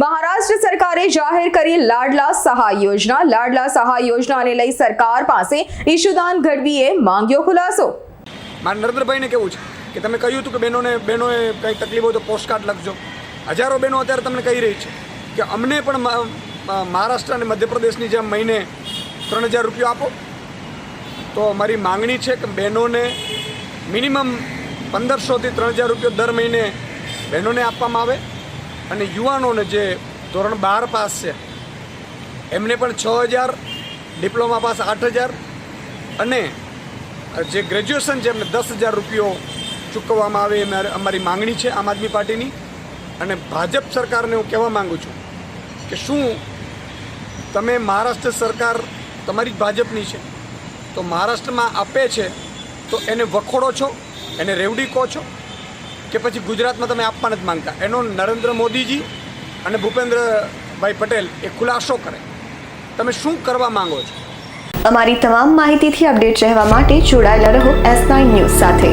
મહારાષ્ટ્ર સરકારે જાહેર કરી લાડલા સહાય યોજના. લાડલા સહાય યોજનાને લઈ સરકાર પાસે ઈશુદાન ગઢવીએ માંગ્યો ખુલાસો. મારા નરેન્દ્રભાઈને કેવું છે કે તમે કહ્યું હતું કે બહેનોને, બહેનોએ કંઈ તકલીફ હોય તો પોસ્ટકાર્ડ લખજો. હજારો બહેનો અત્યારે તમને કહી રહી છે કે અમને પણ મહારાષ્ટ્ર અને મધ્યપ્રદેશની જેમ મહિને ત્રણ હજાર રૂપિયા આપો. તો અમારી માંગણી છે કે બહેનોને મિનિમમ પંદરસોથી ત્રણ હજાર રૂપિયા દર મહિને બહેનોને આપવામાં આવે. અને યુવાનોને જે ધોરણ બાર પાસ છે, એમને પણ છ હજાર, ડિપ્લોમા પાસ આઠ હજાર અને જે ગ્રેજ્યુએશન છે, એમને દસ હજાર રૂપિયો ચૂકવવામાં આવે એ અમારી માંગણી છે આમ આદમી પાર્ટીની. અને ભાજપ સરકારને હું કહેવા માંગુ છું કે શું તમે મહારાષ્ટ્ર સરકાર તમારી જ ભાજપની છે, તો મહારાષ્ટ્રમાં આપે છે, તો એને વખોડો છો, એને રેવડી કહો છો કે પછી ગુજરાતમાં તમે આપવા નથી માંગતા. એનો નરેન્દ્ર મોદીજી અને ભૂપેન્દ્રભાઈ પટેલ એ ખુલાસો કરે. તમે શું કરવા માંગો છો? અમારી તમામ માહિતીથી અપડેટ રહેવા માટે જોડાયેલા રહો એસ નાઇન ન્યૂઝ સાથે.